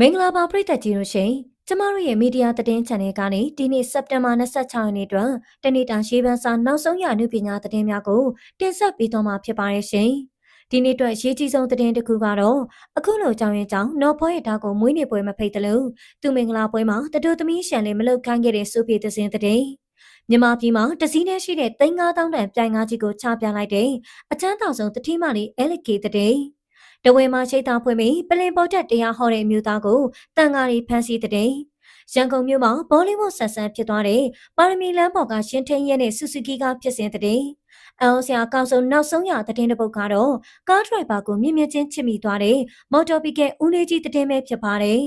မင်္ဂလာပါပရိသတ်ကြီးတို့ရှင်ကျမတို့ရဲ့မီဒီယာသတင်း channel ကနေဒီနေ့စက်တင်ဘာ26ရက်နေ့တွင်တနေ့တာရှေးပန်းစာနောက်ဆုံးရအနုပညာသတင်းများကိုတင်ဆက်ပေးသွားမှာဖြစ်ပါရဲ့ရှင်ဒီနေ့အတွက်ရေးကြီးဆုံးသတင်းတစ်ခုကတော့အခုလိုကြောင်းရင်ကြောင်းနော်ဖွဲရတာကိုမွေးနေ့ပွဲမဖိတ်တယ်လို့သူမင်္ဂလာပွဲမှာတတူသမီးရှန်လေးမလုတ်ခိုင်းခဲ့တဲ့စုပြေတဲ့စင်တဲ့မြန်မာပြည်မှာတစည်းနဲ့ရှိတဲ့3000တန်ပြိုင်ကားကြီးကိုချပြလိုက်တဲ့အချမ်းတောင်ဆုံးတတိမလေး LK တဲ့ တဝဲမှာရှိတာဖွင့်ပြီးပလင်ပေါ်တက်တရားဟောတဲ့အမျိုးသားကိုတန်ဃာရီဖမ်းဆီးတဲ့ရန်ကုန်မြို့မှာဘောလီဝုဒ်ဆက်ဆန်ဖြစ်သွားတဲ့ပါရမီလမ်းပေါ်ကရှင်ထင်းရဲနဲ့ဆူဆူကီကဖြစ်စဉ်တဲ့အအောင်ဆရာကောက်ဆုံးနောက်ဆုံးရတဲ့တဲ့ပုတ်ကတော့ကားဒရိုက်ဘာကိုမြင့်မြင့်ချင်းချစ်မိသွားတဲ့မော်တော်ဘီကဲဦးလေးကြီးတဲ့ပဲဖြစ်ပါတယ်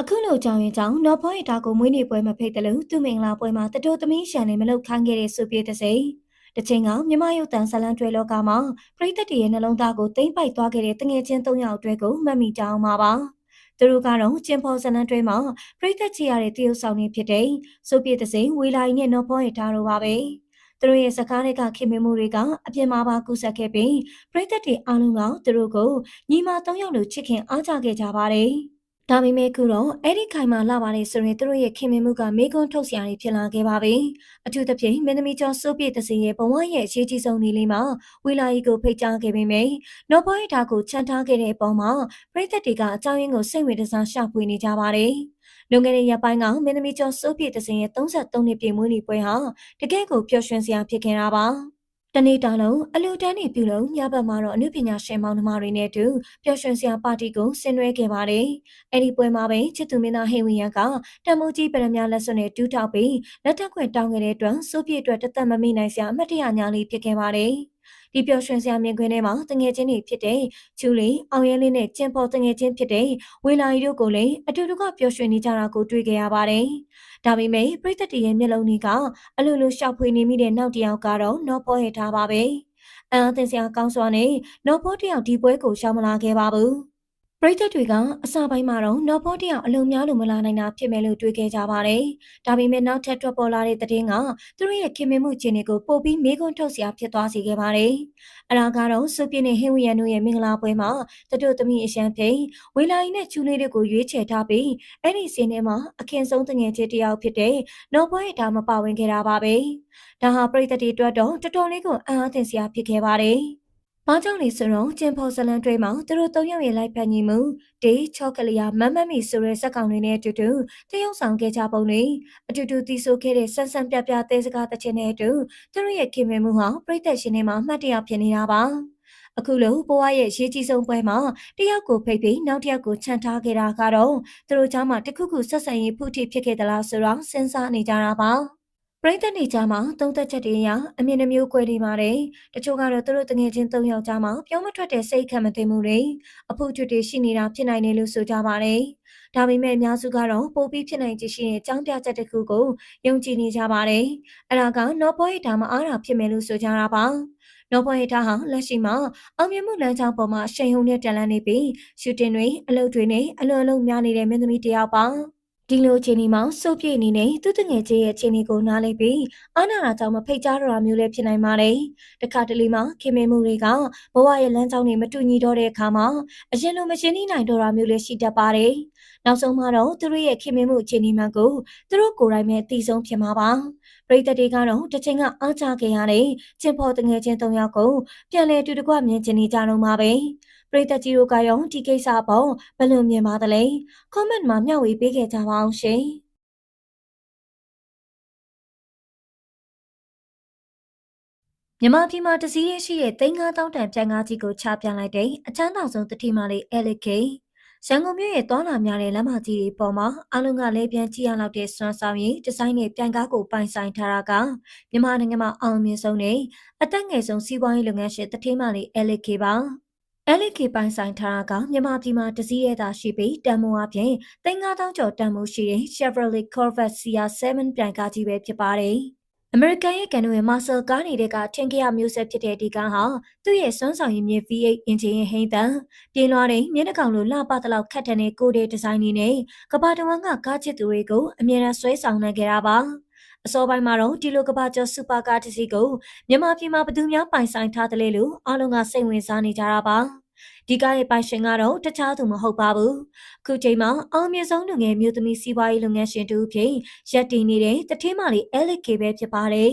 အခုလိုကြောင်ရင်ကြောင်နော်ဖောရတာကိုမွေးနေ့ပွဲမဖိတ်တယ်လို့သူမင်္ဂလာပွဲမှာတတိုးသမီးရှန်နေမလုတ်ခိုင်းခဲ့တဲ့ဆိုပြေတဲ့စိ တချိန်ကမြမယုတ်တန်ဇလန်တွဲလောကမှာပရိသတ်တရဲ့နှလုံးသားကိုတိမ့်ပိုက်သွားခဲ့တဲ့တငယ်ချင်း၃ယောက်အတွဲကိုမှတ်မိကြအောင်ပါပါသူတို့ကတော့ကျင်ဖော်ဇလန်တွဲမှာပရိသတ်ချရတဲ့တရုတ်ဆောင်နေဖြစ်တဲ့ဆိုပြည့်တဲ့စိန်ဝေလာရီနဲ့နော်ဖောရထားတို့ပါပဲသူတို့ရဲ့စကားတွေကခင်မင်မှုတွေကအပြင်းမှာပါကူးဆက်ခဲ့ပြီးပရိသတ်တွေအားလုံးကသူတို့ကိုညီမ၃ယောက်လိုချစ်ခင်အားကြခဲ့ကြပါတယ်။ ဒါပေမဲ့ခုတော့အဲ့ဒီခိုင်မာလာပါလေဆိုရင်သူတို့ရဲ့ခင်မင်မှုကမေကွန်းထုတ်စရာတွေဖြစ်လာခဲ့ပါပြီ။အထူးသဖြင့်မင်းသမီးကျော်စိုးပြည့်တစင်ရဲ့ဘဝရဲ့အရေးကြီးဆုံးနေလေးမှာဝီလာကြီးကိုဖိတ်ကြားခဲ့ပေမယ့်နော်ဘွိုးထားကိုချန်ထားခဲ့တဲ့အပေါ်မှာပြည်သက်တွေကအကြောင်းရင်းကိုစိတ်ဝင်စားရှာဖွေနေကြပါတယ်။လွန်ခဲ့တဲ့ရက်ပိုင်းကမင်းသမီးကျော်စိုးပြည့်တစင်ရဲ့33နှစ်ပြည့်မွေးနေ့ပွဲဟာတကယ့်ကိုပျော်ရွှင်စရာဖြစ်ခဲ့တာပါ။ တနေ့တာလုံးအလူတန်းနေပြုလို့ညဘက်မှာတော့အနုပညာရှင်မောင်နှမတွေနဲ့အတူပျော်ရွှင်စရာပါတီကိုဆင်နွှဲခဲ့ပါတယ်။အဲ့ဒီပွဲမှာပဲချစ်သူမင်းသားဟိဝီယန်ကတမူကြီးပရမများလက်စွပ်နဲ့တူးထောက်ပြီးလက်ထက်ခွင့်တောင်းခဲ့တဲ့အတွက်စိုးပြည့်အတွက်တသက်မမိနိုင်စရာအမတ်တရညာလေးဖြစ်ခဲ့ပါတယ်။ ဒီပျော်ရွှင်စရာမြင်ကွင်းထဲမှာတငယ်ချင်းတွေဖြစ်တဲ့ချူလီအောင်ရဲလေးနဲ့ကျင်ပေါ်တငယ်ချင်းဖြစ်တဲ့ဝေလာရီတို့ကိုလည်းအတူတူကပျော်ရွှင်နေကြတာကိုတွေ့ကြရပါတယ်။ဒါပေမဲ့ပြည်သက်တရဲ့မျက်လုံးတွေကအလိုလိုရှောက်ဖွေနေမိတဲ့နောက်တစ်ယောက်ကတော့နော်ပေါ်ရထားပါပဲ။အန်အသင်စရာကောင်းစွာနဲ့နော်ပေါ်တယောက်ဒီပွဲကိုရှောင်မလာခဲ့ပါဘူး။ ပရိသတ်တွေကအစပိုင်းမှာတော့နော်ဘောတယောက်အလုံးများလို့မလာနိုင်တာဖြစ်မယ်လို့တွေးခဲ့ကြပါတယ်။ဒါပေမဲ့နောက်ထပ်ထွက်ပေါ်လာတဲ့သတင်းကသူတို့ရဲ့ခင်မင်မှုခြင်းတွေကိုပို့ပြီးမေးခွန်းထုတ်စရာဖြစ်သွားစေခဲ့ပါတယ်။အလားကတော့စုပြင်းနဲ့ဟင်းဝီယန်တို့ရဲ့မင်္ဂလာပွဲမှာတတို့သမီးအရှမ်းဖိန်ဝေလာရီနဲ့ချူလေးတွေကိုရွေးချယ်ထားပြီးအဲ့ဒီစီးနေမှာအခင်ဆုံးတငယ်ချင်းတယောက်ဖြစ်တဲ့နော်ဘောရဲ့ဒါမပါဝင်ခဲ့တာပါပဲ။ဒါဟာပရိသတ်တွေအတွက်တော့တော်တော်လေးကိုအံ့အားသင့်စရာဖြစ်ခဲ့ပါတယ်။။ ဘာကြောင့်လဲဆိုတော့ကျင်ဖော်ဇလန်တွဲမှာသူတို့သုံးယောက်ရဲ့လိုက်ဖက်ညီမှုဒေးချော့ကလီယာမမမီဆိုတဲ့ဇက်ကောင်တွေနဲ့အတူတူတရုပ်ဆောင်ခဲ့ကြပုံတွေအတူတူတီးဆိုခဲ့တဲ့ဆန်းဆန်းပြပြတဲစကားတခြင်းနဲ့အတူသူတို့ရဲ့ခင်မင်မှုဟာပြိသက်ရှင်တွေမှာမှတ်တရဖြစ်နေတာပါ။အခုလိုဘဝရဲ့ရေးကြီးဆုံးပွဲမှာတယောက်ကိုဖိတ်ပြီးနောက်တစ်ယောက်ကိုခြံထားခဲ့တာကတော့သူတို့เจ้าမှာတခုခုဆက်ဆံရေးဖုထိဖြစ်ခဲ့သလားဆိုတော့စဉ်းစားနေကြတာပါ။ ပရိသတ်တွေကြားမှာသုံးသက်ချက်တွေအရအမြင်နှမျိုးကွဲနေပါတယ်။တချို့ကတော့သူတို့တငယ်ချင်း၃ယောက်ကြားမှာပြောမထွက်တဲ့စိတ်ခံမသိမှုတွေအဖို့ထွတ်တွေရှိနေတာဖြစ်နိုင်တယ်လို့ဆိုကြပါတယ်။ဒါပေမဲ့အများစုကတော့ပိုပြီးဖြစ်နိုင်ချေရှိတဲ့အကြောင်းပြချက်တစ်ခုကိုယုံကြည်နေကြပါတယ်။အဲဒါကနော်ဘောဟိတာမအားတာဖြစ်မယ်လို့ဆိုကြတာပါ။နော်ဘွေထားဟာလက်ရှိမှာအောင်မြင်မှုလမ်းကြောင်းပေါ်မှာရှိန်ဟုန်နဲ့တန်လန်းနေပြီးရှူတင်တွေအလုပ်တွေနဲ့အလွန်အလုံးများနေတဲ့မင်းသမီးတယောက်ပါ။ ဒီလိုအခြေအနေမှာစိုးပြေအနေနဲ့သူ့တငယ်ချင်းရဲ့အခြေအနေကိုနားလည်ပြီးအာနာရာကြောင့်မဖိတ်ကြားတော့တာမျိုးလည်းဖြစ်နိုင်ပါတယ်။တခါတလေမှာခင်မင်မှုတွေကဘဝရဲ့လမ်းကြောင်းတွေမတူညီတော့တဲ့အခါမှာအရင်လိုမရှင်းနိုင်တော့တာမျိုးလည်းရှိတတ်ပါတယ်။နောက်ဆုံးမှာတော့သူတို့ရဲ့ခင်မင်မှုအခြေအနေမှကိုသူတို့ကိုယ်တိုင်ပဲသိဆုံးဖြစ်မှာပါ။ပရိသတ်တွေကတော့တစ်ချိန်ကအားချခဲ့ရတဲ့ကျင်ဖော်တငယ်ချင်း၃ယောက်ကိုပြန်လည်တူတကွမြင်ချင်နေကြတော့မှာပဲ။ ပရိသတ်ကြီးတို့ကရောဒီကိစ္စပေါ့ဘယ်လိုမြင်ပါသလဲ comment မှာမျှဝေပေးခဲ့ကြပါအောင်ရှင်မြန်မာပြည်မှာတစည်းရရှိတဲ့3000တန်ပြန်ကားကြီးကိုချပြလိုက်တဲ့အချမ်းသာဆုံးတတိမလေး LK ရန်ကုန်မြို့ရဲ့တောလာများတဲ့လမ်းမကြီးတွေပေါ်မှာအလုံးကလည်းပြန်ကြည့်ရလောက်တဲ့စွမ်းဆောင်ရည်ဒီဇိုင်းနဲ့ပြန်ကားကိုပိုင်ဆိုင်ထားတာကမြန်မာနိုင်ငံမှာအောင်မြင်ဆုံးနဲ့အသက်ငယ်ဆုံးစီးပွားရေးလုပ်ငန်းရှင်တတိမလေး LK ပါ LK ပိုင်ဆိုင်ထားတာကမြန်မာပြည်မှာတစည်းရဲသာရှိပြီးတန်မိုးအပြင်3000ကျော်တန်မိုးရှိတဲ့ Chevrolet Corvette CR7 ပြန်ကားကြီးပဲဖြစ်ပါတယ်။အမေရိကန်ရဲ့ကန်နူရဲ့ Muscle ကားနေတဲ့ကထင်ကြရမျိုးဆက်ဖြစ်တဲ့ဒီကားဟာသူ့ရဲ့စွမ်းဆောင်ရည်မြင့် V8 အင်ဂျင်ရဲ့ဟိန်းတန်ပြေးလွှားတဲ့မျက်နှာကောင်လိုလှပတလောက်ခတ်တဲ့ကိုဒေဒီဇိုင်းနဲ့ကဘာတဝန်ကကားချစ်သူတွေကိုအမြဲတမ်းဆွဲဆောင်နိုင်ကြတာပါ။ အစောပိုင်းမှာတော့ဒီလိုကဘာကျော်စူပါကားတစ်စီးကိုမြန်မာပြည်မှာဘယ်သူများပိုင်ဆိုင်ထားတယ်လဲလို့အားလုံးကစိတ်ဝင်စားနေကြတာပါဒီကားရဲ့ပိုင်ရှင်ကတော့တခြားသူမဟုတ်ပါဘူးခုချိန်မှာအောင်မြင်ဆုံးလူငယ်မျိုးသမီးစီးပွားရေးလုပ်ငန်းရှင်တူဖြစ်ရက်တည်နေတဲ့တထင်းမလေး LK ပဲဖြစ်ပါတယ်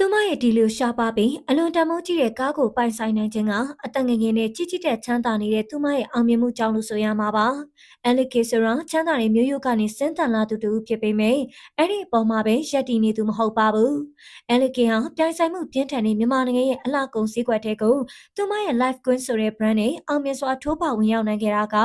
သူမရဲ့ဒီလိုရှားပါပြီးအလွန်တမိုးကြီးတဲ့ကားကိုပိုင်ဆိုင်နိုင်ခြင်းကအတန်ငယ်ငယ်နဲ့ကြီးကြီးတဲ့ချမ်းသာနေတဲ့သူမရဲ့အောင်မြင်မှုကြောင့်လို့ဆိုရမှာပါ။ LK ဆိုတော့ချမ်းသာတဲ့မျိုးရိုးကနေစင်တန်လာသူတူဖြစ်ပေမဲ့အဲ့ဒီအပေါ်မှာပဲရက်တည်နေသူမဟုတ်ပါဘူး။ LK ဟာပြိုင်ဆိုင်မှုပြင်းထန်တဲ့မြန်မာနိုင်ငံရဲ့အလှကုန်စည်းကွက်တဲ့ကိုသူမရဲ့ Life Queen ဆိုတဲ့ brand နဲ့အောင်မြင်စွာထိုးပေါဝင်ရောက်နိုင်ခဲ့တာက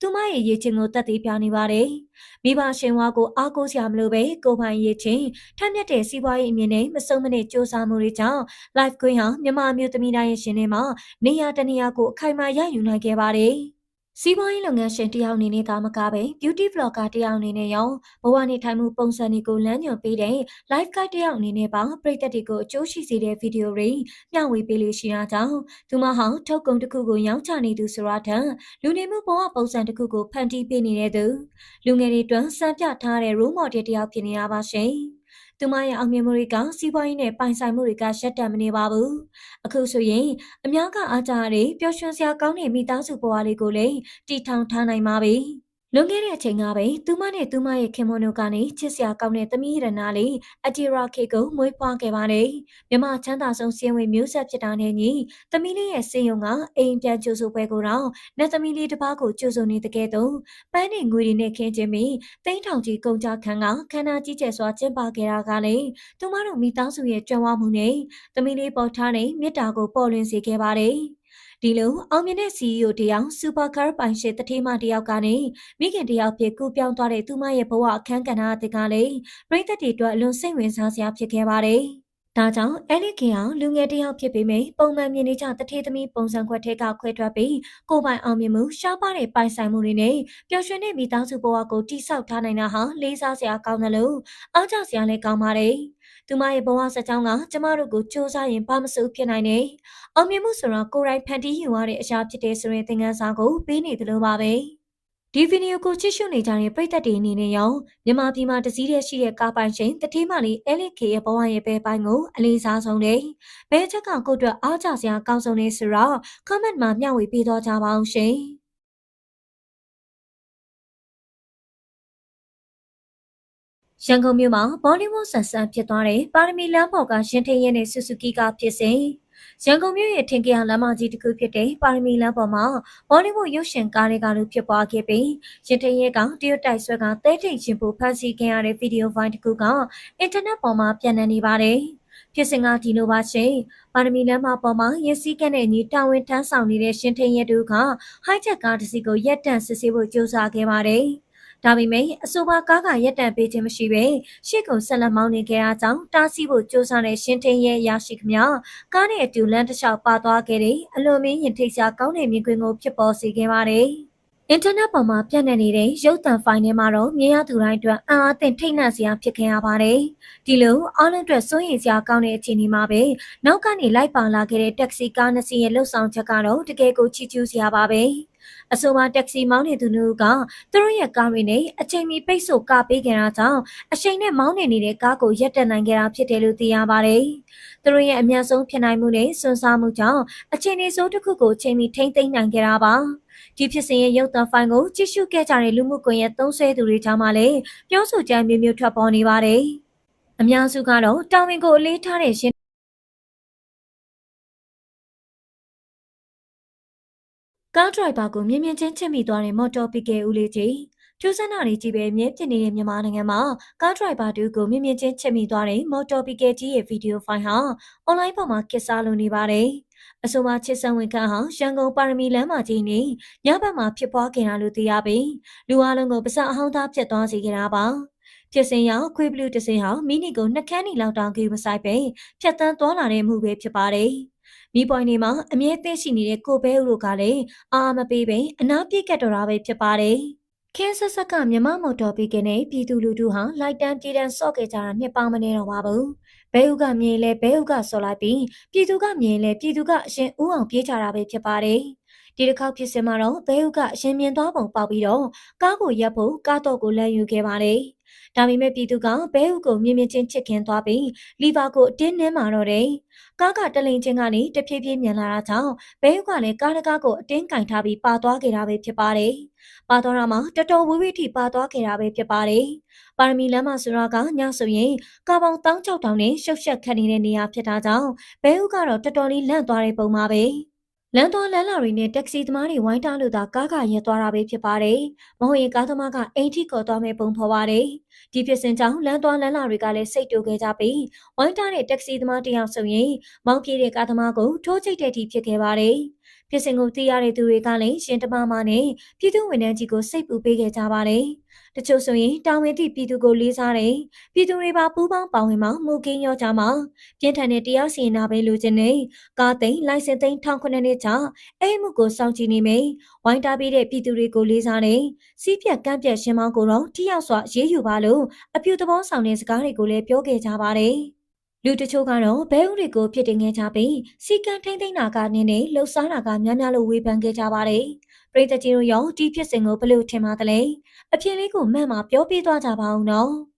သူမရဲ့ရည်ချင်းကိုတက်သေးပြနေပါတယ်။မိဘရှင်ဝါကိုအားကိုးစရာမလိုပဲကိုပိုင်ရည်ချင်းထက်မြက်တဲ့စီးပွားရေးအမြင်နဲ့မစုံမနစ်စ조사မှုတွေကြောင့် Life Queen ဟာမြန်မာမျိုးသမီးတိုင်းရဲ့ရှင်ထဲမှာနေရာတနေရာကိုအခိုင်အမာရယူနိုင်ခဲ့ပါတယ်။ စီးပွားရေးလုပ်ငန်းရှင်တယောက်အနေနဲ့သာမကပဲ beauty vlogger တယောက်အနေနဲ့ရောဘဝနေထိုင်မှုပုံစံတွေကိုလမ်းညွှန်ပေးတဲ့ live guide တယောက်အနေနဲ့ပါပရိသတ်တွေကိုအကျိုးရှိစေတဲ့ဗီဒီယိုတွေမျှဝေပေးလို့ရှိတာကြောင့်သူမဟောင်းထုတ်ကုန်တစ်ခုကိုရောင်းချနေသူဆိုတာထက်လူနေမှုဘဝပုံစံတစ်ခုကိုဖန်တီးပေးနေတဲ့သူလူငယ်တွေတွန်းစံပြထားတဲ့ role model တယောက်ဖြစ်နေရပါရှင်။ သူမရဲ့အောင်မြင်မှုတွေကစီးပွားရေးနဲ့ပိုင်ဆိုင်မှုတွေကရှက်တံမနေပါဘူးအခုဆိုရင်အများကအားကြရတဲ့ပျော်ရွှင်စရာကောင်းတဲ့မိသားစုဘဝလေးကိုလည်းတည်ထောင်ထားနိုင်ပါပြီ လွန်ခဲ့တဲ့အချိန်ကပဲသူမနဲ့သူမရဲ့ခင်မွန်းတို့ကနေချစ်စရာကောင်းတဲ့သမီးရတနာလေးအတီရာခေကိုမွေးဖွားခဲ့ပါတယ်။မြမချမ်းသာဆုံးစင်ဝင်မျိုးဆက်ဖြစ်တာနဲ့ညီသမီးလေးရဲ့စေယုံကအိမ်ပြန်ကြိုဆိုပွဲကိုတော့နတ်သမီးလေးတစ်ပါးကိုကြိုဆိုနေတဲ့ကဲ့သို့ပန်းနေငွေတွေနဲ့ခင်းခြင်းပြီးတိန်းထောင်ကြီးကုန်ကြခန်းကခန္ဓာကြီးကျယ်စွာကျင်းပခဲ့တာကလည်းသူမတို့မိသားစုရဲ့ကြွယ်ဝမှုနဲ့သမီးလေးပေါ်ထားတဲ့မေတ္တာကိုပေါ်လွင်စေခဲ့ပါတယ်။ ဒီလိုအောင်မြင်တဲ့ CEO တယောက်စူပါကားပိုင်ရှင်တထေးမတယောက်ကနေမိခင်တယောက်ဖြစ်ကူပြောင်းသွားတဲ့သူမရဲ့ဘဝအခန်းကဏ္ဍအသစ်ကလည်းပြည်သက်တွေအတွက်အလွန်စိတ်ဝင်စားစရာဖြစ်ခဲ့ပါတယ်။ဒါကြောင့်အဲလီခင်အောင်လူငယ်တယောက်ဖြစ်ပေမဲ့ပုံမှန်မြင်နေကြတထေးသမီးပုံစံခွက်ထဲကခွဲထွက်ပြီးကိုပိုင်အောင်မြင်မှုရှားပါတဲ့ပိုင်ဆိုင်မှုတွေနဲ့ပျော်ရွှင်တဲ့မိသားစုဘဝကိုတိဆောက်ထားနိုင်တာဟာလေးစားစရာကောင်းတယ်လို့အားကျစရာလည်းကောင်းပါတယ်။ သူမရဲ့ဘဝစကြောင်းကကျမတို့ကိုစူးစမ်းရင်ဘာမစိုးဖြစ်နိုင်တယ်။အောင်မြင်မှုဆိုတာကိုယ်တိုင်ဖန်တီးယူရတဲ့အရာဖြစ်တဲ့ဆိုရင်သင်ခန်းစာကိုပေးနေတယ်လို့ပါပဲ။ဒီဗီဒီယိုကိုကြည့်ရှုနေကြတဲ့ပရိသတ်တွေအနေနဲ့ရောမြန်မာပြည်မှာတစည်းတည်းရှိတဲ့ကားပိုင်ရှင်တတိမလေးအဲလီကေရဲ့ဘဝရဲ့ဘဲပိုင်းကိုအလေးစားဆုံးတယ်။ဘဲချက်ကကိုယ့်အတွက်အားကြစရာကောင်းဆုံးနေဆိုတော့ comment မှာမျှဝေပေးတော့ကြပါအောင်ရှင်။ ရန်ကုန်မြို့မှာဘောလီဝုဒ်ဆန်ဆန်ဖြစ်သွားတဲ့ပါရမီလမ်းပေါ်ကရှင်ထင်းရဲနဲ့ဆူဆူကီကဖြစ်စဉ်ရန်ကုန်မြို့ရဲ့ထင်ကြရလမ်းမကြီးတစ်ခုဖြစ်တဲ့ပါရမီလမ်းပေါ်မှာဘောလီဝုဒ်ရုပ်ရှင်ကားတွေကလို့ဖြစ်ပွားခဲ့ပြီးရှင်ထင်းရဲကတရုတ်တိုက်ဆွဲကတဲထိန်ရှင်ပူဖန်ဆီးခဲ့ရတဲ့ဗီဒီယိုဖိုင်တစ်ခုကအင်တာနက်ပေါ်မှာပြန့်နှံ့နေပါတယ်ဖြစ်စဉ်ကဒီလိုပါရှင်ပါရမီလမ်းမပေါ်မှာရစီကက်နဲ့ညီတာဝန်ထမ်းဆောင်နေတဲ့ရှင်ထင်းရဲတို့ကဟိုက်ချက်ကားတစ်စီးကိုရက်တန့်စစ်ဆေးဖို့ကြိုးစားခဲ့ပါတယ်။ ဒါပေမဲ့အဆိုပါကားကရက်တံပေးခြင်းမရှိဘဲရှေ့ကိုဆက်လက်မောင်းနေခဲ့တာကြောင့်တားဆီးဖို့ကြိုးစားတဲ့ရှင်ထင်းရဲ့ရရှိခမကားနဲ့အတူလမ်းတစ်လျှောက်ပါသွားခဲ့တဲ့အလွန်မင်းရင်ထိတ်စရာကောင်းတဲ့မြင်ကွင်းကိုဖြစ်ပေါ်စေခဲ့ပါတယ်။အင်တာနက်ပေါ်မှာပြန့်နှံ့နေတဲ့ရုပ်သံဖိုင်ထဲမှာတော့မြင်ရသူတိုင်းအတွက်အံ့အားသင့်ထိတ်နှံ့စရာဖြစ်ခဲ့ရပါတယ်။ဒီလိုအားလုံးအတွက်စိုးရိမ်စရာကောင်းတဲ့အခြေအနေမှာပဲနောက်ကနေလိုက်ပါလာခဲ့တဲ့တက္ကစီကားနှစ်စီးရဲ့လှုပ်ဆောင်ချက်ကတော့တကယ်ကိုချီးကျူးစရာပါပဲ။ အဆိုပါတက္ကစီမောင်းနေသူတို့ကသူတို့ရဲ့ကားတွေနဲ့အချိန်မီပိတ်ဆို့ကားပေးခဲ့တာကြောင့်အချိန်နဲ့မောင်းနေနေတဲ့ကားကိုရပ်တက်နိုင်ခဲ့တာဖြစ်တယ်လို့သိရပါတယ်။သူတို့ရဲ့အများဆုံးဖြစ်နိုင်မှုနဲ့စွန့်စားမှုကြောင့်အချိန်လေးစိုးတစ်ခုကိုအချိန်မီထိမ့်သိမ်းနိုင်ခဲ့တာပါ။ဒီဖြစ်စဉ်ရဲ့ရုပ်သံဖိုင်ကိုကြည့်ရှုခဲ့ကြတဲ့လူမှုကွန်ရက်သုံးဆွဲသူတွေကြားမှာလည်းပြောဆိုကြမျိုးမျိုးထွက်ပေါ်နေပါတယ်။အများစုကတော့တာဝန်ကိုအလေးထားတဲ့ရှင် ကားဒရိုက်ဘာကိုမြင်မြင်ချင်းချစ်မိသွားတဲ့မော်တော်ပီကယ်ဦးလေးကြီးထူးဆန်းတာတွေကြီးပဲအမြဲဖြစ်နေတဲ့မြန်မာနိုင်ငံမှာကားဒရိုက်ဘာတူကိုမြင်မြင်ချင်းချစ်မိသွားတဲ့မော်တော်ပီကယ်ကြီးရဲ့ဗီဒီယိုဖိုင်ဟာအွန်လိုင်းပေါ်မှာကစ်စားလို့နေပါတယ်။အဆိုပါချစ်ဆန်ဝင်ခန့်ဟာရန်ကုန်ပါရမီလမ်းမကြီးနေညဘက်မှာဖြစ်ပွားခဲ့တာလို့သိရပြီးလူအလုံးကိုပစအဟောင်းသားဖြစ်သွားစေခဲ့တာပါ။ဖြစ်စဉ်ရောက်ခွေးဘလူးတစင်ဟာမိနီကိုနှကန်းနီလောက်တောင်ကြီးမဆိုင်ပဲဖြတ်တန်းသွားလာတဲ့မှုပဲဖြစ်ပါတယ်။ မိပွိုင်းနေမှာအမြဲသိရှိနေတဲ့ကိုဘဲဦးတို့ကလည်းအာမပေးပင်အနာပြစ်ကတ်တော်တာပဲဖြစ်ပါတယ်။ခင်းဆက်ဆက်ကမြမမော်တော်ပီကနဲ့ပြည်သူလူထုဟာလိုက်တန်းပြည်တန်းစော့ခဲ့ကြတာနှစ်ပေါင်းမနေတော့ပါဘူး။ဘဲဦးကမြင်လဲဘဲဦးကစော်လိုက်ပြီးပြည်သူကမြင်လဲပြည်သူကအရှင်ဦးအောင်ပြေးကြတာပဲဖြစ်ပါတယ်။ဒီတစ်ခေါက်ဖြစ်စင်မှာတော့ဘဲဦးကအရှင်မြင်သွားပုံပေါက်ပြီးတော့ကားကိုရပ်ဖို့ကားတော့ကိုလမ်းယူခဲ့ပါတယ်။ ဒါပေမဲ့ပြည်သူကဘဲဥကိုမြင်မြင်ချင်းချစ်ခင်သွားပြီးလီဗာကိုအတင်းနှင်းမာတော့တယ်။ကားကတလိန်ချင်းကနေတဖြည်းဖြည်းမြန်လာတာကြောင့်ဘဲဥကလည်းကားတကားကိုအတင်းကင်ထားပြီးပါသွားခဲ့တာပဲဖြစ်ပါတယ်။ပါသွားတာမှတော်တော်ဝေးဝေးထိပါသွားခဲ့တာပဲဖြစ်ပါတယ်။ပါရမီလမ်းမဆိုရာကညဆိုရင်ကာပေါင်တောင်းချောက်တောင်နဲ့ရှုပ်ရှက်ခတ်နေတဲ့နေရာဖြစ်တာကြောင့်ဘဲဥကတော့တော်တော်လေးလန့်သွားတဲ့ပုံပါပဲ။လမ်းသွားလမ်းလာတွေနဲ့တက္ကစီသမားတွေဝိုင်းတားလို့သာကားကရက်သွားတာပဲဖြစ်ပါတယ်။မဟုတ်ရင်ကားသမားကအိမ်ထိကော်သွားမဲ့ပုံဖော်ပါတယ်။ ဒီဖြစ်စဉ်ကြောင့်လမ်းသွားလမ်းလာတွေကလည်းစိတ်တူခဲ့ကြပြီးဝိုင်းတားတဲ့တက္ကစီသမားတယောက်ဆိုရင်မောင်းပြေးတဲ့ကားသမားကိုထိုးချိတ်တဲ့ထိဖြစ်ခဲ့ပါတယ်။ ဖြစ်စဉ်ကိုသိရတဲ့သူတွေကလည်းရှင်တမမနဲ့ပြည်သူဝန်ထမ်းကြီးကိုစိတ်ပူပေးခဲ့ကြပါတယ်။တချို့ဆိုရင်တာဝန်သည့်ပြည်သူကိုလေးစားတယ်။ပြည်သူတွေပါပူးပေါင်းပါဝင်မှမူကင်းရောကြမှာပြင်းထန်တဲ့တရားစီရင်တာပဲလိုချင်နေကားသိမ်းလိုင်စင်သိမ်းထောင်ခုနှစ်နှစ်ကြာအဲ့မှုကိုစောင့်ကြည့်နေမယ်။ဝိုင်းတားပေးတဲ့ပြည်သူတွေကိုလေးစားတယ်။စီးပြက်ကန့်ပြက်ရှင်းမောင်းကိုတော့ထိရောက်စွာရေးယူပါလို့အပြူသဘောဆောင်တဲ့စကားတွေကိုလည်းပြောခဲ့ကြပါတယ်။ လူတချို့ကတော့ဘဲဥတွေကိုဖြစ်တင်ခဲ့ကြပြီးစီကံထိမ့်သိမ့်တာကနင်းနေလှုပ်ရှားတာကများများလို့ဝေဖန်ခဲ့ကြပါတယ်။ပြည်သူကြီးတို့ရောဒီဖြစ်စဉ်ကိုဘယ်လိုထင်ပါသလဲ။အဖြစ်လေးကိုမှန်မှပြောပြသွားကြပါအောင်နော်။